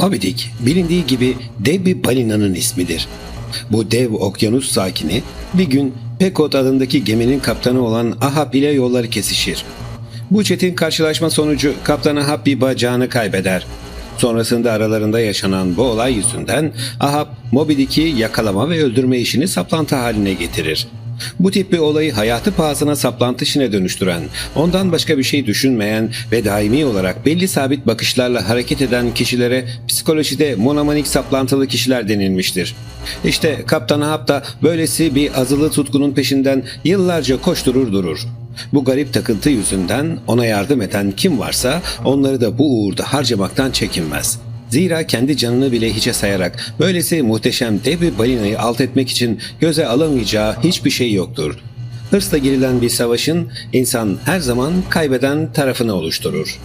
Moby bilindiği gibi dev bir balinanın ismidir. Bu dev okyanus sakini bir gün Pekot adındaki geminin kaptanı olan Ahab ile yolları kesişir. Bu çetin karşılaşma sonucu kaptan Ahab bir bacağını kaybeder. Sonrasında aralarında yaşanan bu olay yüzünden Ahab Moby Dick'i yakalama ve öldürme işini saplantı haline getirir. Bu tip bir olayı hayatı pahasına saplantı işine dönüştüren, ondan başka bir şey düşünmeyen ve daimi olarak belli sabit bakışlarla hareket eden kişilere psikolojide monomanik saplantılı kişiler denilmiştir. İşte Kaptan Ahab da böylesi bir azılı tutkunun peşinden yıllarca koşturur durur. Bu garip takıntı yüzünden ona yardım eden kim varsa onları da bu uğurda harcamaktan çekinmez. Zira kendi canını bile hiçe sayarak böylesi muhteşem dev bir balinayı alt etmek için göze alamayacağı hiçbir şey yoktur. Hırsla girilen bir savaşın insan her zaman kaybeden tarafını oluşturur.